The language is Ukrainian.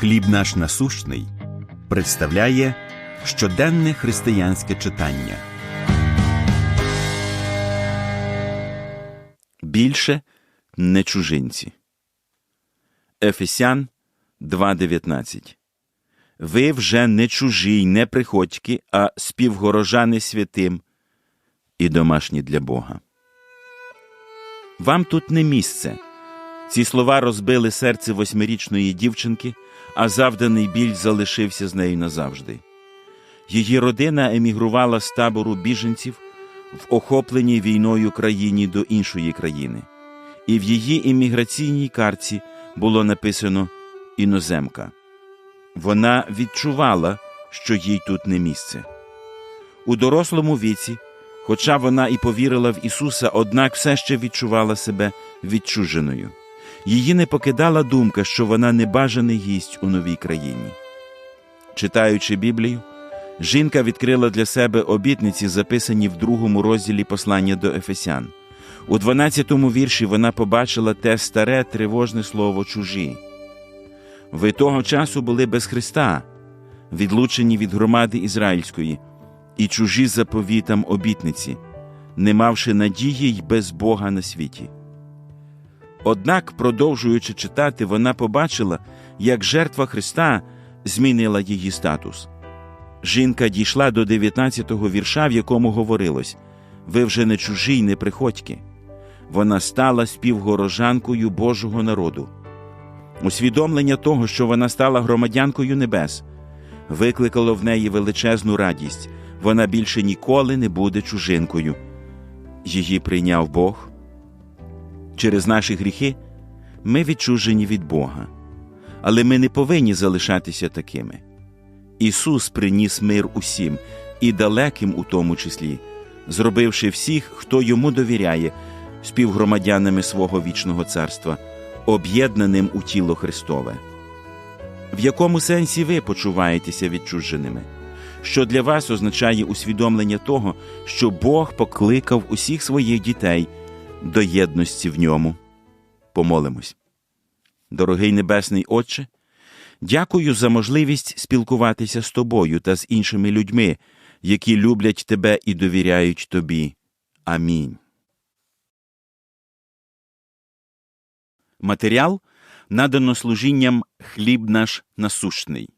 Хліб наш насущний представляє щоденне християнське читання. Більше не чужинці. Ефесян 2.19 Ви вже не чужі й не приходьки, а співгорожани святим і домашні для Бога. Вам тут не місце. Ці слова розбили серце восьмирічної дівчинки, а завданий біль залишився з нею назавжди. Її родина емігрувала з табору біженців в охопленій війною країні до іншої країни, і в її імміграційній карті було написано іноземка. Вона відчувала, що їй тут не місце. У дорослому віці, хоча вона і повірила в Ісуса, однак все ще відчувала себе відчуженою. Її не покидала думка, що вона небажаний гість у новій країні. Читаючи Біблію, жінка відкрила для себе обітниці, записані в другому розділі послання до Ефесян. У 12-му вірші вона побачила те старе тривожне слово чужі. Ви того часу були без Христа, відлучені від громади ізраїльської, і чужі заповітам обітниці, не мавши надії й без Бога на світі. Однак, продовжуючи читати, вона побачила, як жертва Христа змінила її статус. Жінка дійшла до 19-го вірша, в якому говорилось Ви вже не чужі й не приходьки. Вона стала співгорожанкою Божого народу. Усвідомлення того, що вона стала громадянкою небес, викликало в неї величезну радість. Вона більше ніколи не буде чужинкою. Її прийняв Бог. Через наші гріхи ми відчужені від Бога, але ми не повинні залишатися такими. Ісус приніс мир усім і далеким у тому числі, зробивши всіх, хто йому довіряє, співгромадянами свого вічного царства, об'єднаним у тіло Христове. В якому сенсі ви почуваєтеся відчуженими? Що для вас означає усвідомлення того, що Бог покликав усіх своїх дітей до єдності в ньому. Помолимось. Дорогий Небесний Отче, дякую за можливість спілкуватися з тобою та з іншими людьми, які люблять тебе і довіряють тобі. Амінь. Матеріал надано служінням хліб наш насущний.